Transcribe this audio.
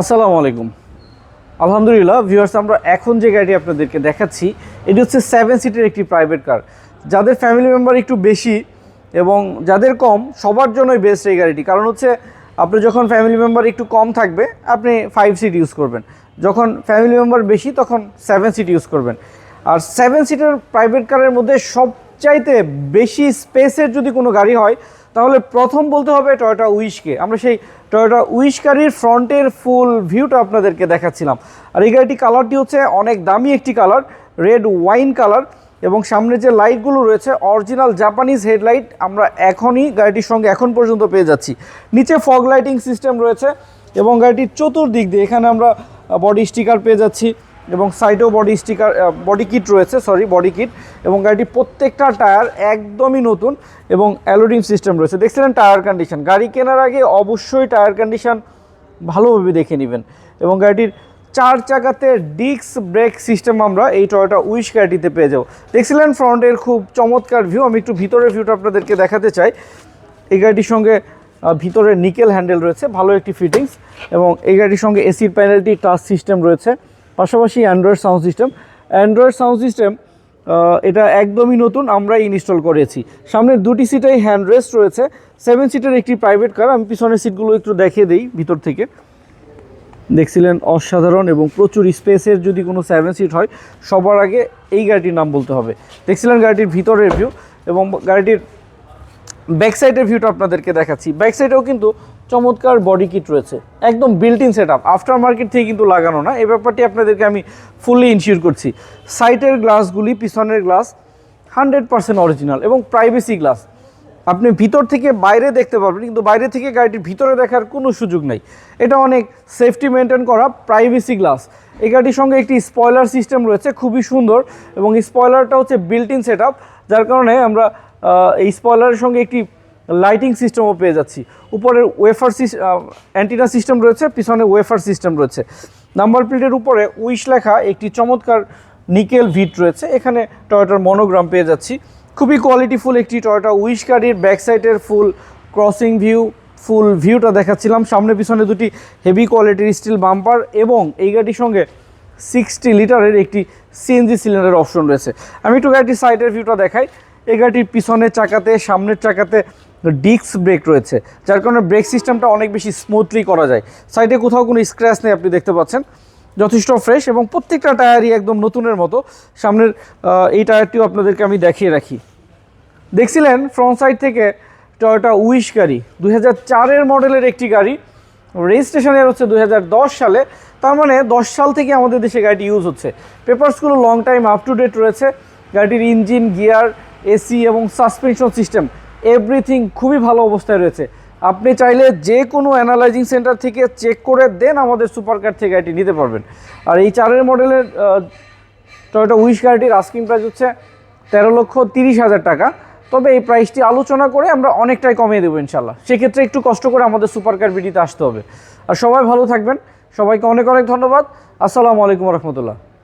আসসালামু আলাইকুম। আলহামদুলিল্লাহ ভিউয়ার্স আমরা এখন যে গাড়িটি আপনাদেরকে দেখাচ্ছি, এটি হচ্ছে সেভেন সিটের একটি প্রাইভেট কার যাদের ফ্যামিলি মেম্বার একটু বেশি এবং যাদের কম, সবার জন্যই বেস্ট এই গাড়িটি। কারণ হচ্ছে, আপনি যখন ফ্যামিলি মেম্বার একটু কম থাকবে, আপনি ফাইভ সিট ইউজ করবেন। যখন ফ্যামিলি মেম্বার বেশি, তখন সেভেন সিট ইউজ করবেন। আর সেভেন সিটের প্রাইভেট কারের মধ্যে সবচাইতে বেশি স্পেসের যদি কোনো গাড়ি হয় তাহলে প্রথম বলতে হবে টয়োটা উইশকে আমরা সেই টয়োটা উইশ গাড়ির ফ্রন্টের ফুল ভিউটা আপনাদেরকে দেখাচ্ছিলাম। আর এই গাড়িটি কালারটি হচ্ছে অনেক দামি একটি কালার, রেড ওয়াইন কালার এবং সামনে যে লাইটগুলো রয়েছে, অরিজিনাল জাপানিজ হেডলাইট আমরা এখনই গাড়িটির সঙ্গে এখন পর্যন্ত পেয়ে যাচ্ছি। নিচে ফগ লাইটিং সিস্টেম রয়েছে এবং গাড়িটির চতুর্দিক দিয়ে এখানে আমরা বডি স্টিকার পেয়ে যাচ্ছি। এবং সাইডেও বডি স্টিকার বডি কিট রয়েছে সরি বডি কিট এবং গাড়িটির প্রত্যেকটা টায়ার একদমই নতুন এবং অ্যালোডিং সিস্টেম রয়েছে। দেখছিলেন টায়ার কন্ডিশন গাড়ি কেনার আগে অবশ্যই টায়ার কন্ডিশন ভালোভাবে দেখে নেবেন। এবং গাড়িটির চার চাকাতে ডিস্ক ব্রেক সিস্টেম আমরা এই টয়োটা উইশ গাড়িটিতে পেয়ে যাব। দেখছিলেন ফ্রন্টের খুব চমৎকার ভিউ আমি একটু ভিতরের ভিউটা আপনাদেরকে দেখাতে চাই। এই গাড়িটির সঙ্গে ভিতরে নিকেল হ্যান্ডেল রয়েছে, ভালো একটি ফিটিংস এবং এই গাড়িটির সঙ্গে এসির প্যানেলটি টাচ সিস্টেম রয়েছে। পাশাপাশি android sound system android sound system এটা একদমই নতুন আমরা ইনস্টল করেছি। সামনের দুটি সিটেই হ্যান্ড রেস্ট রয়েছে। সেভেন সিটের একটি প্রাইভেট কার আমি পিছনের সিটগুলো একটু দেখিয়ে দিই ভিতর থেকে। দেখছিলেন অসাধারণ এবং প্রচুর স্পেসের যদি কোনো সেভেন সিট হয়, সবার আগে এই গাড়িটির নাম বলতে হবে। দেখছিলেন গাড়িটির ভিতরের ভিউ এবং গাড়িটির ব্যাক সাইডের ভিউটা আপনাদেরকে দেখাচ্ছি। ব্যাক সাইডেও কিন্তু চমৎকার বডি কিট রয়েছে। একদম built in set up after market থেকে কিন্তু লাগানো না। এই ব্যাপারটি আপনাদেরকে আমি ফুললি ইনশিওর করছি। সাইটের গ্লাসগুলি পিছনের গ্লাস হান্ড্রেড পার্সেন্ট অরিজিনাল এবং প্রাইভেসি গ্লাস আপনি ভিতর থেকে বাইরে দেখতে পারবেন, কিন্তু বাইরে থেকে গাড়িটির ভিতরে দেখার কোনো সুযোগ নেই। এটা অনেক সেফটি মেনটেন করা প্রাইভেসি গ্লাস এই গাড়িটির সঙ্গে একটি স্পয়লার সিস্টেম রয়েছে, খুবই সুন্দর এবং স্পয়লারটা হচ্ছে বিল্ট ইন সেট যার কারণে আমরা এই স্পয়লারের সঙ্গে একটি লাইটিং সিস্টেমও পেয়ে যাচ্ছি। উপরের ওয়েফার অ্যান্টিনা সিস্টেম রয়েছে, পিছনে ওয়েফার সিস্টেম রয়েছে। নাম্বার প্লেটের উপরে উইশ লেখা একটি চমৎকার নিকেল ভিট রয়েছে। এখানে টয়োটার মনোগ্রাম পেয়ে যাচ্ছি। খুবই কোয়ালিটিফুল একটি টয়োটা উইশ গাড়ির ব্যাক সাইডের ফুল ক্রসিং ভিউ ফুল ভিউটা দেখাচ্ছিলাম। সামনে পিছনে দুটি হেভি কোয়ালিটির স্টিল বাম্পার এবং এই গাড়ির সঙ্গে সিক্সটি লিটারের একটি সিএনজি সিলিন্ডারের অপশন রয়েছে। আমি একটু গাড়িটির সাইডের ভিউটা দেখাই। এই গাড়িটির পিছনের চাকাতে, সামনের চাকাতে ডিস্ক ব্রেক রয়েছে, যার কারণে ব্রেক সিস্টেমটা অনেক বেশি স্মুথলি করা যায়। সাইডে কোথাও কোনো স্ক্র্যাচ নেই, আপনি দেখতে পাচ্ছেন। যথেষ্ট ফ্রেশ এবং প্রত্যেকটা টায়ারই একদম নতুনের মতো। সামনের এই টায়ারটিও আপনাদেরকে আমি দেখিয়ে রাখি। দেখছিলেন ফ্রন্ট সাইড থেকে টয়োটা উইশ গাড়ি, দুই হাজার চারের মডেলের একটি গাড়ি রেজিস্ট্রেশনের হচ্ছে দু হাজার দশ সালে। তার মানে দশ সাল থেকে আমাদের দেশে গাড়িটি ইউজ হচ্ছে। পেপারসগুলো long time up to date রয়েছে। গাড়িটির ইঞ্জিন গিয়ার এসি এবং সাসপেনশন সিস্টেম এভরিথিং খুবই ভালো অবস্থায় রয়েছে। আপনি চাইলে যে কোনো অ্যানালাইজিং সেন্টার থেকে চেক করে দেন আমাদের সুপার কার থেকে গাড়িটি নিতে পারবেন। আর এই চারের মডেলের টয়োটা উইশ গাড়িটির আস্কিং প্রাইস হচ্ছে তেরো লক্ষ তিরিশ হাজার টাকা। তবে এই প্রাইসটি আলোচনা করে আমরা অনেকটাই কমিয়ে দেবো ইনশাল্লাহ সেক্ষেত্রে একটু কষ্ট করে আমাদের সুপার কার বিডিতে আসতে হবে। আর সবাই ভালো থাকবেন। সবাইকে অনেক অনেক ধন্যবাদ। আসসালামু আলাইকুম রহমতুল্লাহ।